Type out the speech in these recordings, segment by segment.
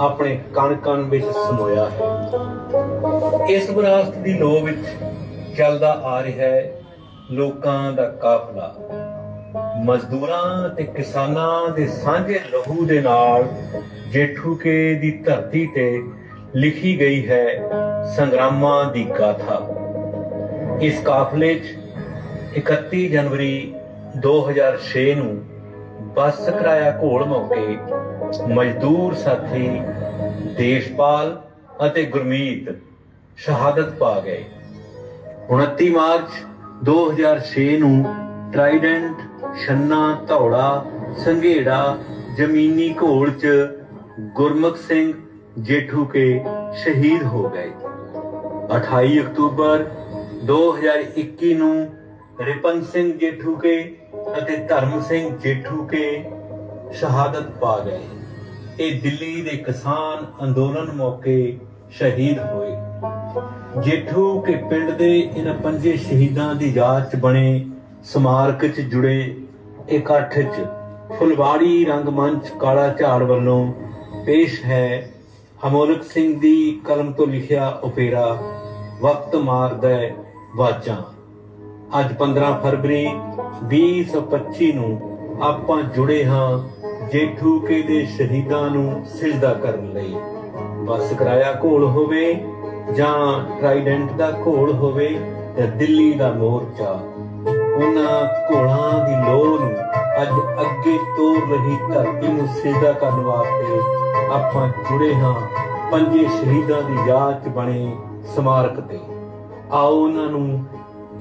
ਆਪਣੇ ਕਣ ਕਣ ਵਿੱਚ ਸਮੋਇਆ ਹੈ। ਇਸ ਵਿਰਾਸਤ ਦੀ ਲੋ ਵਿੱਚ ਚੱਲਦਾ ਆ ਰਿਹਾ ਹੈ ਲੋਕਾਂ ਦਾ ਕਾਫਲਾ। ਮਜ਼ਦੂਰਾਂ ਤੇ ਕਿਸਾਨਾਂ ਦੇ ਸਾਂਝੇ ਲਹੂ ਦੇ ਨਾਲ ਜੇਠੂਕੇ ਦੀ ਧਰਤੀ ਤੇ ਲਿਖੀ ਗਈ ਹੈ ਸੰਗਰਾਮਾਂ ਦੀ ਗਾਥਾ। ਇਸ ਕਾਫਲੇ 'ਚ 31 ਜਨਵਰੀ 2006 ਨੂੰ ਬੱਸ ਕਿਰਾਇਆ ਘੋਲ ਮੌਕੇ ਮਜ਼ਦੂਰ ਸਾਥੀ ਦੇਸ਼ਪਾਲ ਅਤੇ ਗੁਰਮੀਤ ਸ਼ਹਾਦਤ ਪਾ ਗਏ। 29 ਮਾਰਚ 2006 ਨੂੰ ਟਰਾਈਡੈਂਟ, ਛੰਨਾ, ਧੌੜਾ, ਸੰਘੇੜਾ, ਜ਼ਮੀਨੀ ਘੋਲ 'ਚ ਗੁਰਮੁਖ ਸਿੰਘ ਜੇਠੂ ਕੇ ਸ਼ਹੀਦ ਹੋ ਗਏ। 28 ਅਕਤੂਬਰ 2021 ਨੂੰ ਰਿਪਨ ਸਿੰਘ ਜੇਠੂ ਕੇ ਅਤੇ ਧਰਮ ਸਿੰਘ ਜੇਠੂ ਕੇ ਸ਼ਹਾਦਤ ਪਾ ਗਏ। ਇਹ ਦਿੱਲੀ ਦੇ ਕਿਸਾਨ ਅੰਦੋਲਨ ਮੌਕੇ ਸ਼ਹੀਦ ਹੋਏ। ਜੇਠੂ ਕੇ ਪਿੰਡ ਦੇ ਇਹਨਾਂ ਪੰਜੇ ਸ਼ਹੀਦਾਂ ਦੀ ਯਾਦ 'ਚ ਬਣੇ, ਸਮਾਰਕ 'ਚ ਜੁੜੇ, ਇਕੱਠ 'ਚ ਫੁਲਵਾੜੀ ਰੰਗਮੰਚ ਕਾਲਾ ਝਾੜ ਵੱਲੋਂ ਪੇਸ਼ ਹੈ ਹਮੋਲਕ ਸਿੰਘ ਦੀ ਕਲਮ ਤੋਂ ਲਿਖਿਆ ਓਪੇਰਾ ਵਕਤ ਮਾਰਦਾ ਵਾਜਾਂ ਅੱਜ 15 ਫਰਵਰੀ 2025 ਨੂੰ ਆਪਾਂ ਜੁੜੇ ਹਾਂ ਜੇਠੂ ਕੇ ਦੇ ਸ਼ਹੀਦਾਂ ਨੂੰ ਸਿਜਦਾ ਕਰਨ ਲਈ। ਬਸ ਕਿਰਾਇਆ ਘੋਲ ਹੋਵੇ ਜਾਂ ਟਰਾਈਡੈਂਟ ਦਾ ਘੋਲ ਹੋਵੇ ਜਾਂ ਦਿੱਲੀ ਦਾ ਮੋਰਚਾ। ਉਹਨਾਂ ਘੋਲਾਂ ਦੀ ਲੋੜ ਨੂੰ ਅੱਜ ਅੱਗੇ ਤੋਰ ਰਹੀ ਧਰਤੀ ਨੂੰ ਸਿਜਦਾ ਕਰਨ ਵਾਸਤੇ ਆਪਾਂ ਜੁੜੇ ਹਾਂ ਪੰਜੇ ਸ਼ਹੀਦਾਂ ਦੀ ਯਾਦ 'ਚ ਬਣੇ ਸਮਾਰਕ ਤੇ। ਆਓ ਉਹਨਾਂ ਨੂੰ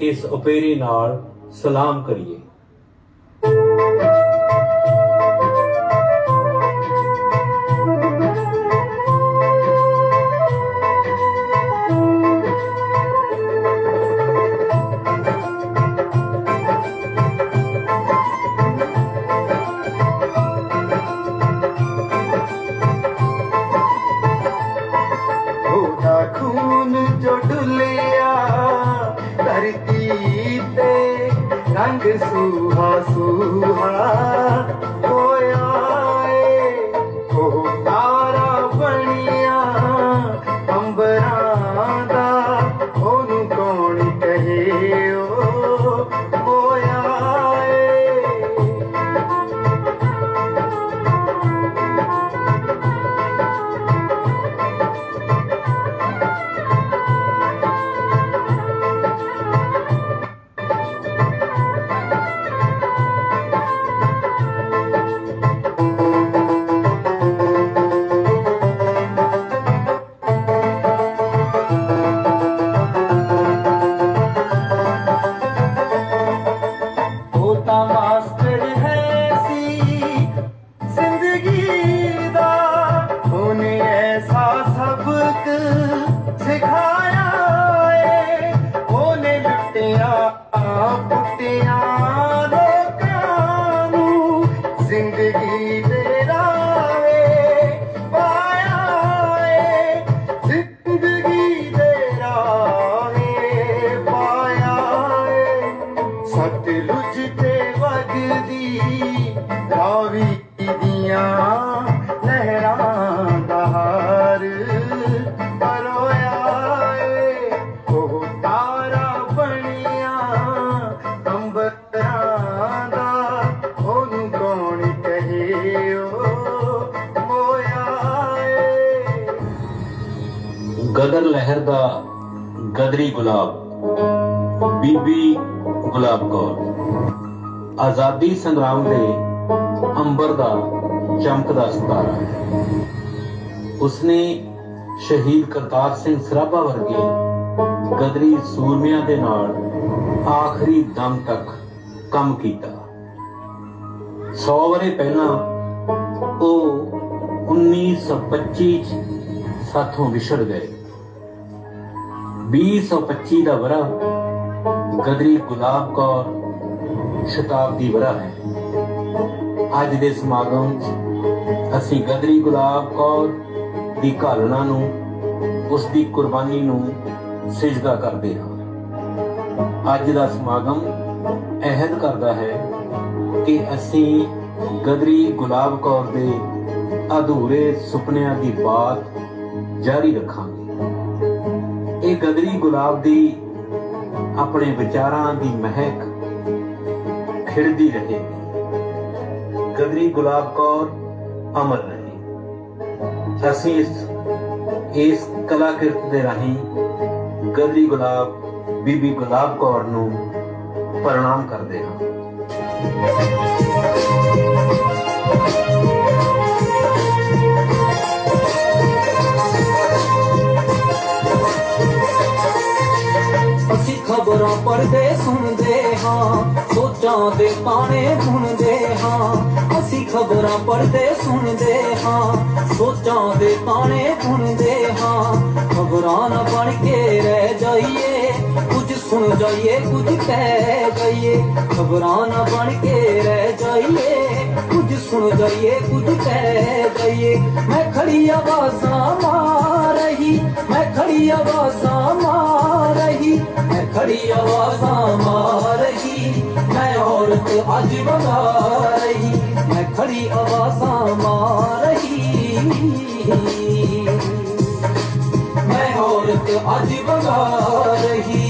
ਇਸ ਉਪੇਰੇ ਨਾਲ ਸਲਾਮ ਕਰੀਏ। ਦਾ ਗਦਰੀ ਗੁਲਾਬ, ਬੀਬੀ ਗੁਲਾਬ ਕੌਰ। ਆਜ਼ਾਦੀ ਸੰਗਰਾਮ ਦੇ ਅੰਬਰ ਦਾ ਚਮਕਦਾ ਸਿਤਾਰਾ। ਉਸਨੇ ਸ਼ਹੀਦ ਕਰਤਾਰ ਸਿੰਘ ਸਰਾਭਾ ਵਰਗੇ ਗਦਰੀ ਸੂਰਮਿਆਂ ਦੇ ਨਾਲ ਆਖਰੀ ਦਮ ਤੱਕ ਕੰਮ ਕੀਤਾ। 100 ਵਰੇ ਪਹਿਲਾਂ ਉਹ 1925 ਚ ਸਾਥੋਂ ਵਿਛੜ ਗਏ। 2025 ਦਾ ਵਰਾ ਗਦਰੀ ਗੁਲਾਬ ਕੌਰ ਸ਼ਤਾਬਦੀ ਵਰਾ ਹੈ ਅੱਜ ਦੇ ਸਮਾਗਮ 'ਚ ਅਸੀਂ ਗਦਰੀ ਗੁਲਾਬ ਕੌਰ ਦੀ ਘਾਲਣਾ ਨੂੰ ਉਸ ਦੀ ਕੁਰਬਾਨੀ ਨੂੰ ਸਿਜਦਾ ਕਰਦੇ ਹਾਂ ਅੱਜ ਦਾ ਸਮਾਗਮ ਅਹਿਦ ਕਰਦਾ ਹੈ ਕਿ ਅਸੀਂ ਗਦਰੀ ਗੁਲਾਬ ਕੌਰ ਦੇ ਅਧੂਰੇ ਸੁਪਨਿਆਂ ਦੀ ਬਾਤ ਜਾਰੀ ਰੱਖਾਂਗੇ ਇਹ ਗਦਰੀ ਗੁਲਾਬ ਦੀ ਆਪਣੇ ਵਿਚਾਰਾਂ ਦੀ ਮਹਿਕ ਖਿੜਦੀ ਰਹੇਗੀ ਗਦਰੀ ਗੁਲਾਬ ਕੌਰ ਅਮਰ ਰਹੇ। ਅਸੀਂ ਇਸ ਇਸ ਕਲਾਕਿਰਤ ਦੇ ਰਾਹੀਂ ਗਦਰੀ ਗੁਲਾਬ, ਬੀਬੀ ਗੁਲਾਬ ਕੌਰ ਨੂੰ ਪ੍ਰਣਾਮ ਕਰਦੇ ਹਾਂ। ਖਬਰਾਂ ਪੜ੍ਹਦੇ, ਸੁਣਦੇ ਹਾਂ। ਸੋਚਾਂ ਦੇ ਤਾਣੇ ਬੁਣਦੇ ਹਾਂ। ਅਸੀਂ ਖਬਰਾਂ ਪੜ੍ਹਦੇ, ਸੁਣਦੇ ਹਾਂ। ਸੋਚਾਂ ਦੇ ਪਾਣੇ ਬੁਣਦੇ ਹਾਂ। ਖਬਰਾਂ ਨਾ ਬਣ ਕੇ ਰਹਿ ਜਾਈਏ। ਕੁਝ ਸੁਣ ਜਾਈਏ, ਕੁਝ ਕਹਿ ਜਾਈਏ। ਖਬਰਾਂ ਨਾ ਬਣ ਕੇ ਰਹਿ ਜਾਈਏ। ਕੁਝ ਸੁਣ ਜਾਈਏ ਕੁਝ ਕਹਿ ਜਾਈਏ ਮੈਂ ਖੜੀ ਆਵਾਜ਼ਾਂ ਮਾਰ ਰਹੀ ਮੈਂ ਖੜੀ ਆਵਾਜ਼ਾਂ ਮਾਰ ਰਹੀ ਮੈਂ ਖੜੀ ਆਵਾਜ਼ਾਂ ਮਾਰ ਰਹੀ ਮੈਂ ਔਰਤ ਅੱਜ ਵਗਾ ਰਹੀ ਮੈਂ ਖੜੀ ਆਵਾਜ਼ਾਂ ਮਾਰ ਰਹੀ ਮੈਂ ਔਰਤ ਅੱਜ ਵਗਾ ਰਹੀ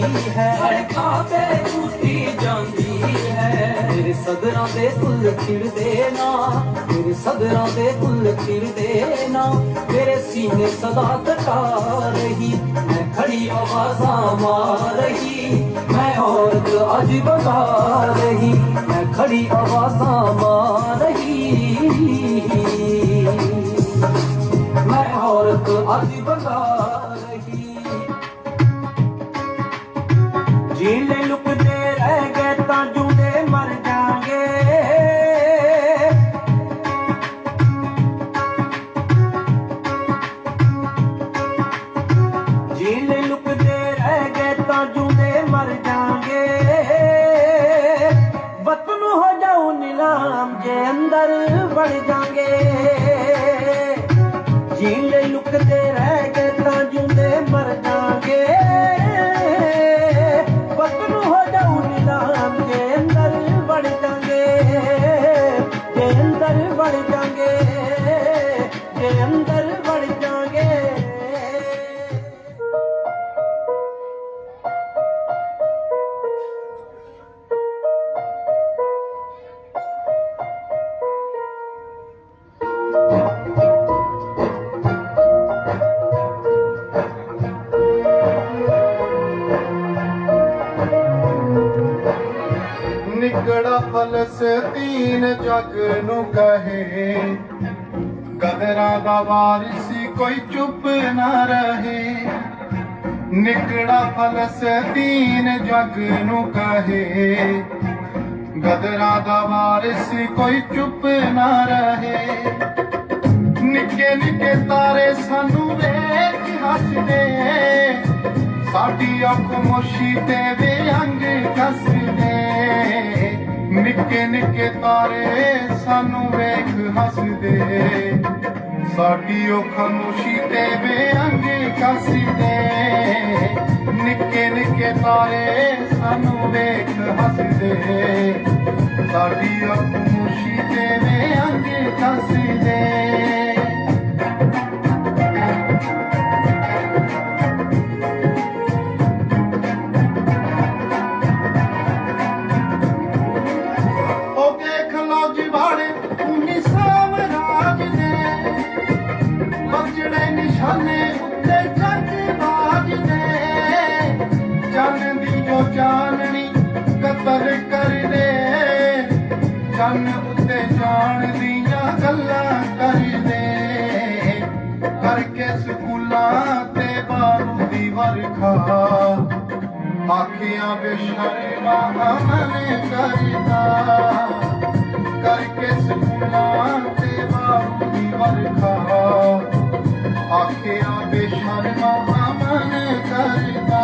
ਜਾਂਦੀ ਹੈ ਸੜਕਾਂ ਤੇ ਕੁੱਟੀ ਜਾਂਦੀ ਹੈ ਮੇਰੇ ਸਦਰਾਂ ਦੇ ਫੁੱਲ ਖਿੜਦੇ ਨਾ ਮੇਰੇ ਸਦਰਾਂ ਦੇ ਫੁੱਲ ਖਿੜਦੇ ਨਾ। ਮੇਰੇ ਸੀਨੇ ਸਦਾ ਕਟਾ ਰਹੀ, ਮੈਂ ਖੜੀ ਆਵਾਜ਼ਾਂ ਮਾਰ ਰਹੀ, ਮੈਂ ਔਰਤ ਅੱਜ ਬਗਾ ਰਹੀ, ਮੈਂ ਖੜੀ ਆਵਾਜ਼ਾਂ ਮਾਰ ਰਹੀ। ਮੈਂ ਔਰਤ ਅੱਜ ਬਗਾ again. ਫਲਸਤੀਨ ਜਗ ਨੂੰ ਕਹੇ। ਗਦਰਾਂ ਦਾ ਵਾਰਿਸ ਕੋਈ ਚੁੱਪ ਨਾ ਰਹੇ। ਨਿੱਕੇ ਨਿੱਕੇ ਤਾਰੇ ਸਾਨੂੰ ਵੇਖ ਹੱਸਦੇ। ਸਾਡੀ ਅੱਖ ਮੋਸ਼ੀ ਤੇ ਵਿਅੰਗ ਕੱਸਦੇ ਨਿੱਕੇ ਨਿੱਕੇ ਤਾਰੇ ਸਾਨੂੰ ਵੇਖ ਹੱਸਦੇ। ਸਾਡੀ ਉਹ ਖਾਮੋਸ਼ੀ ਤੇ ਵਿਅੰਗ ਕੱਸਦੇ ਨਿੱਕੇ ਨਿੱਕੇ ਤਾਰੇ ਸਾਨੂੰ ਵੇਖ ਹੱਸਦੇ। ਸਾਡੀ ਅੱਖ ਮੋਸ਼ੀ ਤੇ ਵਿਅੰਗ ਕੱਸਦੇ ਕਰਕੇ ਸਕੂਲਾਂ ਤੇ ਬਾਰੂ ਦੀ ਵਰਖਾ। ਆਖਿਆ ਬੇਸ਼ਰਮਾ ਮਨੇ ਕਰਦਾ ਕਰਕੇ ਸਕੂਲਾਂ ਤੇ ਬਾਹੂ ਦੀ ਵਰਖਾ। ਆਖਿਆ ਬੇਸ਼ਰਮਾ ਅਮਨ ਕਰਦਾ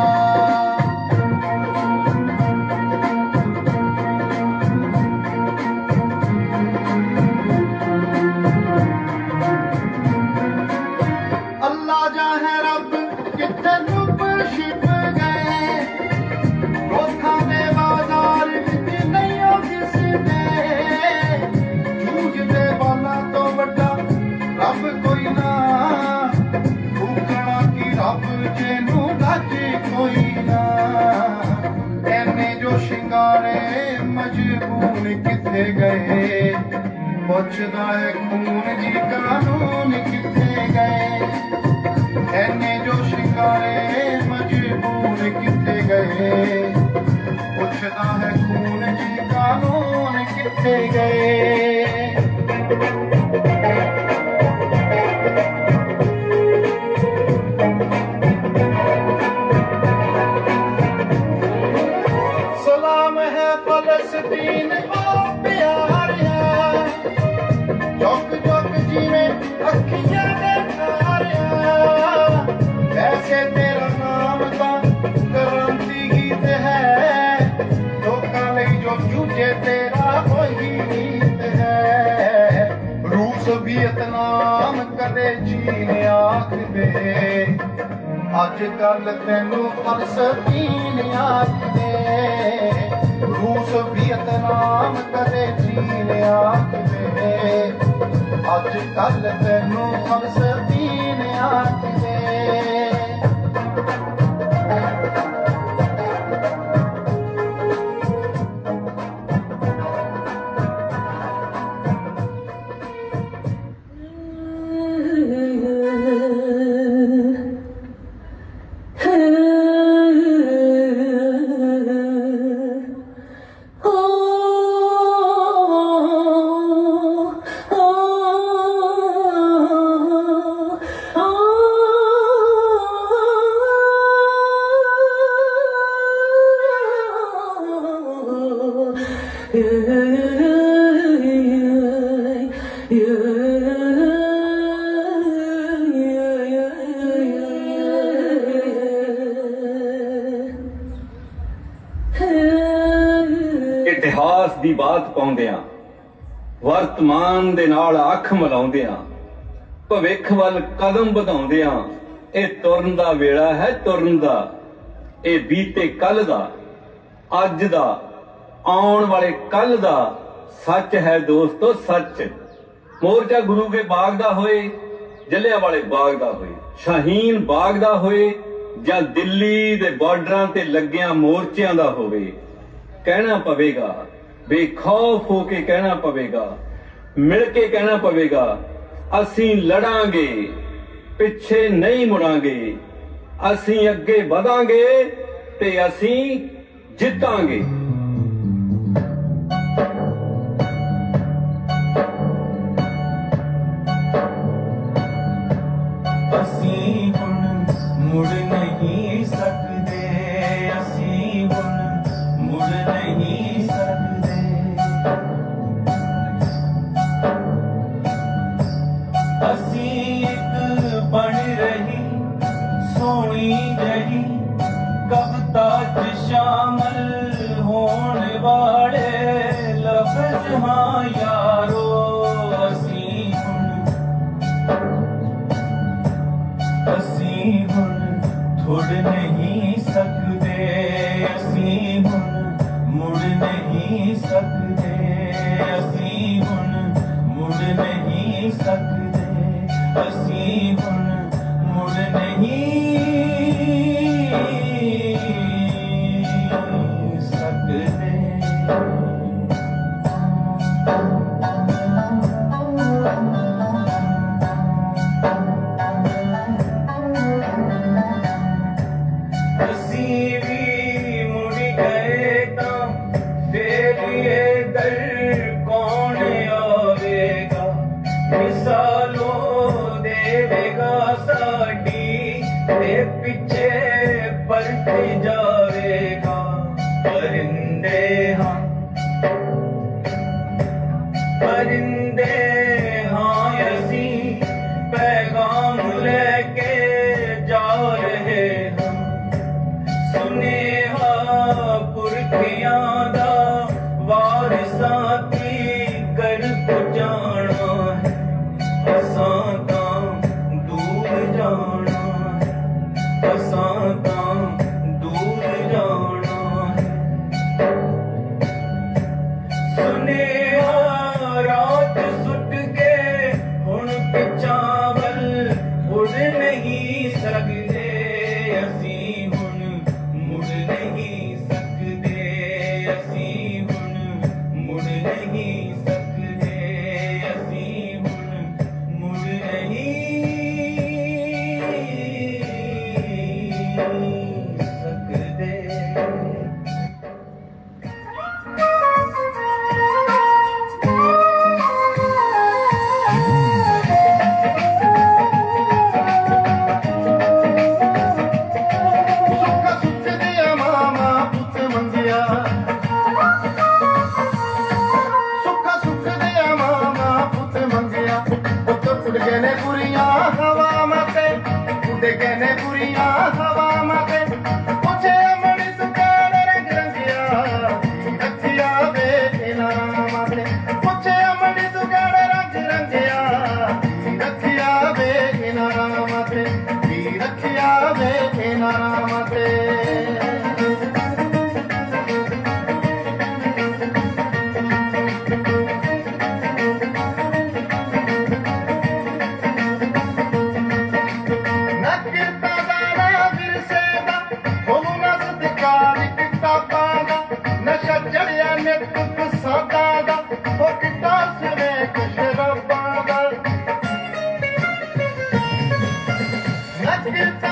ਕਿੱਥੇ ਗਏ। ਪੁੱਛਦਾ ਹੈ ਖੂਨ ਜੀ ਕਾਨੂੰਨ ਕਿੱਥੇ ਗਏ। ਐਨੇ ਜੋ ਸ਼ਿਕਾਰੇ ਮਜਬੂਰ ਕਿੱਥੇ ਗਏ। ਪੁੱਛਦਾ ਹੈ ਖੂਨ ਜੀ ਕਾਨੂੰਨ ਕਿੱਥੇ ਗਏ। ਵੀਅਤਨਾਮ ਕਦੇ ਆਖਦੇ ਅੱਜ ਕੱਲ ਤੈਨੂੰ ਫਲਸਤੀਨ ਆਖਦੇ ਰੂਸ, ਵੀਅਤਨਾਮ ਕਦੇ ਚੀਨ ਆਖਦੇ ਅੱਜ ਕੱਲ ਤੈਨੂੰ ਫਲਸਤੀਨ ਆਖਦੇ ਦੀ ਬਾਤ ਪਾਉਂਦਿਆਂ, ਵਰਤਮਾਨ ਦੇ ਨਾਲ ਅੱਖ ਮਿਲਾਉਂਦਿਆਂ, ਭਵਿੱਖ ਵੱਲ ਕਦਮ ਵਧਾਉਂਦਿਆਂ, ਇਹ ਤੁਰਨ ਦਾ ਵੇਲਾ ਹੈ ਤੁਰਨ ਦਾ, ਇਹ ਬੀਤੇ ਕੱਲ ਦਾ, ਅੱਜ ਦਾ, ਆਉਣ ਵਾਲੇ ਕੱਲ ਦਾ ਸੱਚ ਹੈ ਦੋਸਤੋ ਸੱਚ। ਮੋਰਚਾ ਗੁਰੂ ਕੇ ਬਾਗ ਦਾ ਹੋਏ, ਜਲਿਆਂ ਵਾਲੇ ਬਾਗ ਦਾ ਹੋਏ, ਸ਼ਾਹੀਨ ਬਾਗ ਦਾ ਹੋਏ, ਜਾਂ ਦਿੱਲੀ ਦੇ ਬਾਰਡਰਾਂ ਤੇ ਲੱਗਿਆਂ ਮੋਰਚਿਆਂ ਦਾ ਹੋਵੇ, ਕਹਿਣਾ ਪਵੇਗਾ ਬੇਖੌਫ ਹੋ ਕੇ ਕਹਿਣਾ ਪਵੇਗਾ, ਮਿਲ ਕੇ ਕਹਿਣਾ ਪਵੇਗਾ, ਅਸੀਂ ਲੜਾਂਗੇ, ਪਿੱਛੇ ਨਹੀਂ ਮੁੜਾਂਗੇ, ਅਸੀਂ ਅੱਗੇ ਵਧਾਂਗੇ ਤੇ ਅਸੀਂ ਜਿੱਤਾਂਗੇ। Santa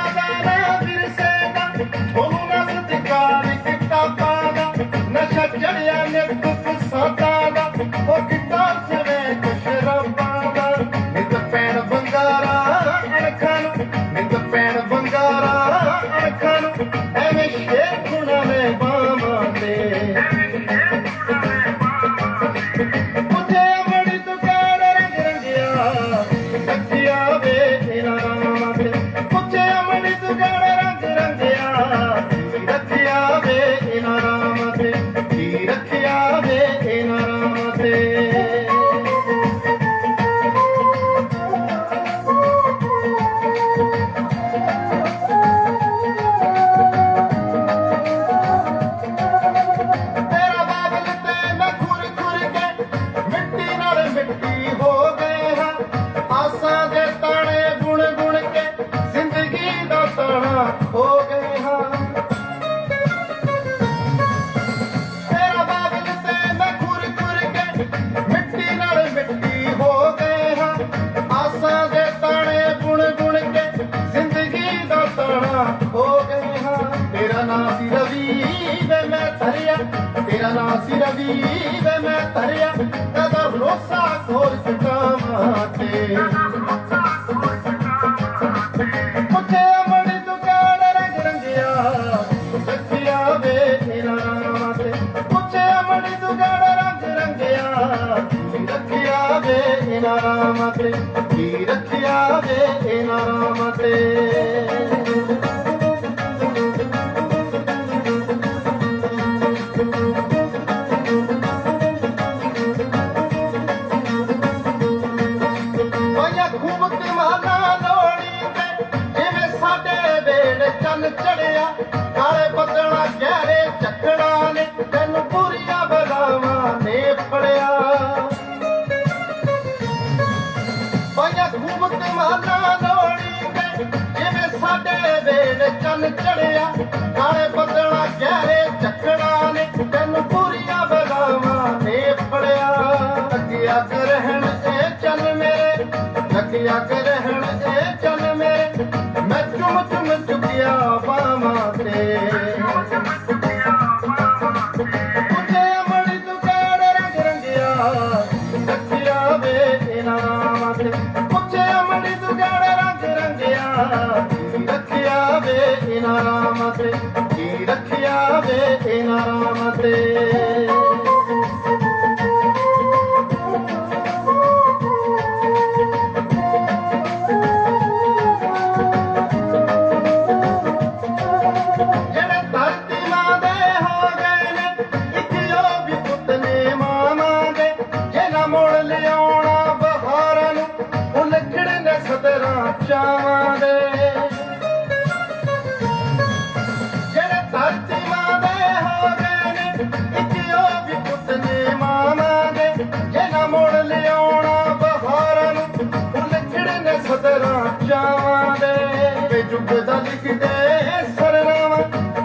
ਰੱਖਿਆ ਵੇ ਇਨਾਮ ਤੇ? ਕੀ ਰੱਖਿਆ ਵੇ ਇਨਾਮ ਤੇ?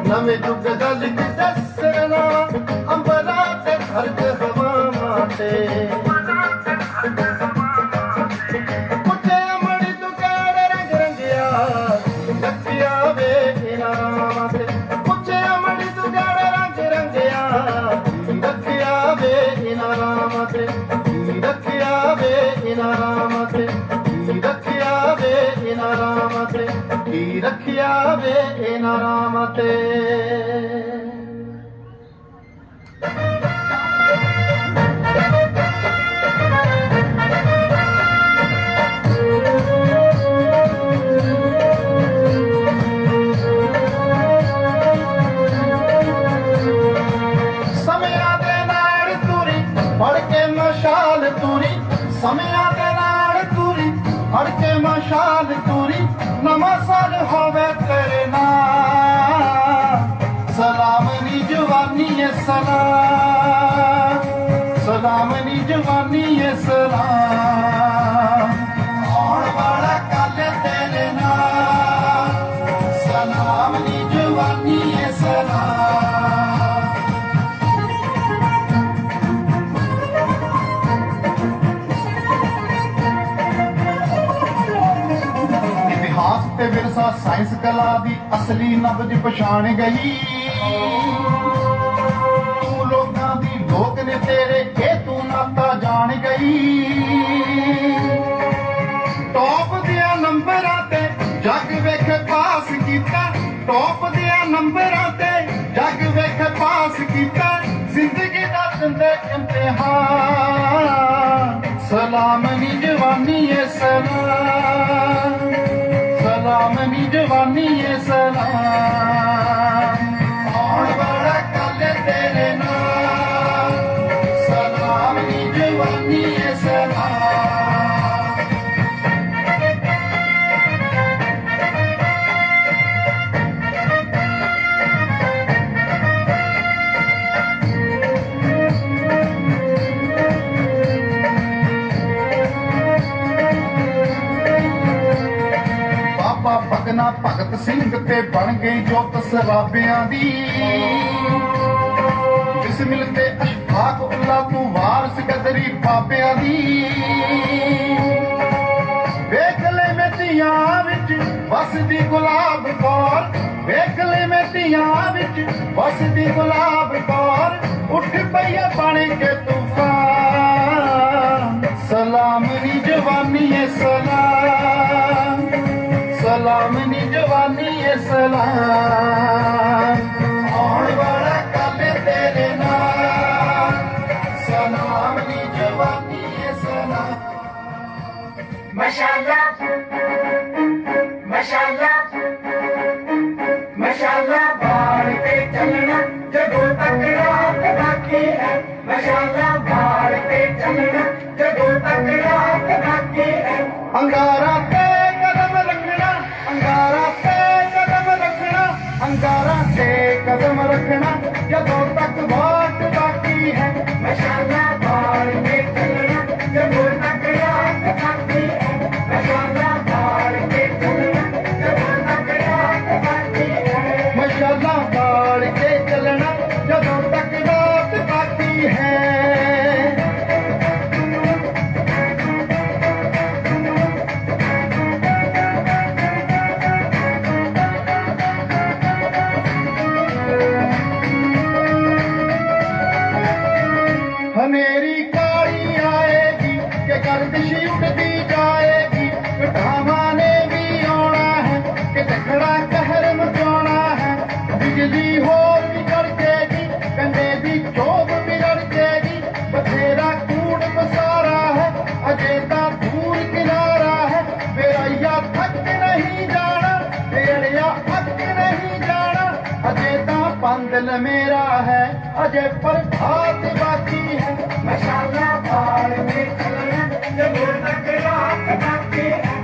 नमें लिखण अंब राते ਫੜ ਕੇ ਮਸ਼ਾਲ ਤੁਰੀ ਨਵਾਂ ਸਾਲ ਹੋਵੇ ਤੇਰੇ ਨਾਲ। ਸਲਾਮ ਨੀ ਜਵਾਨੀ ਏ ਸਲਾਮ ਸਲਾਮ ਨੀ ਜਵਾਨੀ ਏ ਸਲਾਮ। ਤੇ ਸਾਇੰਸ ਕਲਾ ਦੀ ਅਸਲੀ ਨਬਜ ਪਛਾਣ ਗਈ। ਤੂੰ ਲੋਕਾਂ ਦੀ ਲੋਕ ਨੇ ਤੇਰੇ ਇਹ ਤੂੰ ਨਾਤਾ ਜਾਣ ਗਈ। ਟੌਪ ਦੀਆਂ ਨੰਬਰਾਂ ਤੇ ਜੱਗ ਵੇਖ ਪਾਸ ਕੀਤਾ। ਟੌਪ ਦੀਆਂ ਨੰਬਰਾਂ ਤੇ ਜੱਗ ਵੇਖ ਪਾਸ ਕੀਤਾ। ਜ਼ਿੰਦਗੀ ਦਾ ਦਿੰਦੇ ਇਮਤਿਹਾਨ। ਸਲਾਮ ਨੀ ਜਵਾਨੀ ਏ ਸਲਾਮ ਸਲਾਮ ਨੀ ਜਵਾਨੀ ਭਗਨਾ ਸਿੰਘ ਤੇ ਬਣ ਗਈ ਜੋਤ ਸਰਾਬਿਆਂ ਦੀ। ਬਿਸਮਿਲ ਤੇ ਅਸ਼ਫਾਕ ਉੱਲਾ ਤੂੰ ਵਾਰਸ ਕਦਰੀ ਬਾਬਿਆਂ ਦੀ। ਵੇਖ ਲੈ ਮੇਤੀਆਂ ਵਿੱਚ ਵਸਦੀ ਗੁਲਾਬ ਕੌਰ। ਵੇਖ ਲੈ ਧੀਆਂ ਵਿੱਚ ਵਸਦੀ ਗੁਲਾਬ ਕੌਰ। ਉੱਠ ਪਈਆ ਬਣ ਕੇ ਤੂਫਾਨ। ਸਲਾਮ ਨੀ ਜਵਾਨੀ ਏ ਸਲਾਮ। ਸਲਾਮ ਨੀ ਜਵਾਨੀ ਏ ਸਲਾਮ ਆਉਣ ਵਾਲਾ ਕੱਲ ਤੇਰੇ ਨਾਲ। ਸਲਾਮ ਨੀ ਜਵਾਨੀ ਏ ਸਲਾਮ ਮਸ਼ਾਅੱਲਾ। ਮਸ਼ਾਅੱਲਾ ਬਾੜ ਤੇ ਚੱਲਣਾ ਜਦੋਂ ਤੱਕ ਰਾਤ ਬਾਕੀ ਹੈ। ਮਸ਼ਾਅੱਲਾ ਬਾੜ ਤੇ ਚੱਲਣਾ ਜਦੋਂ ਤੱਕ ਰਾਤ ਬਾਕੀ ਹੈ। ਅੰਗਾਰਾ ਅੰਗਾਰਾ ਤੇ ਕਦਮ ਰੱਖਣਾ ਅੰਗਾਰਾ ਤੇ ਕਦਮ ਰੱਖਣਾ ਜਦੋਂ ਤੱਕ ਵਾਟ ਬਾਕੀ ਹੈ ਮਸ਼ਾਅੱਲਾ ਅਜੇ ਮੇਰਾ ਹੈ, ਅਜੇ ਪ੍ਰਭਾਤ ਬਾਕੀ ਹੈ। ਮਸ਼ਾਅੱਲਾ ਬਾੜ ਤੇ ਚੱਲਣਾ ਜਦੋਂ ਰਾਤ ਬਾਕੀ ਹੈ।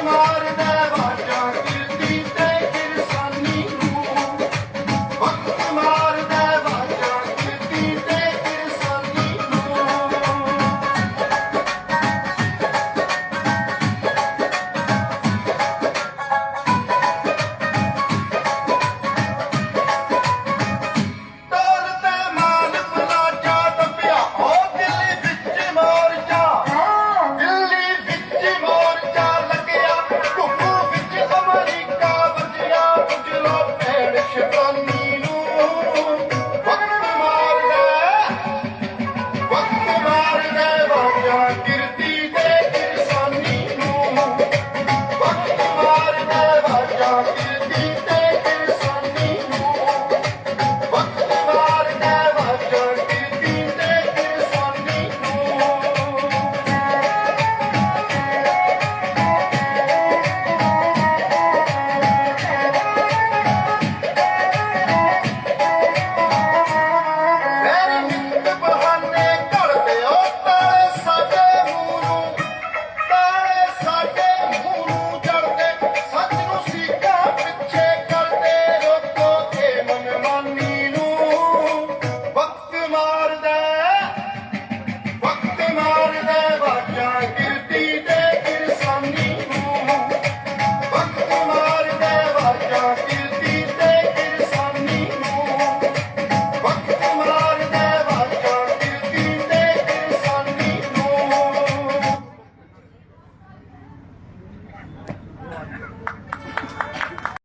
amor e.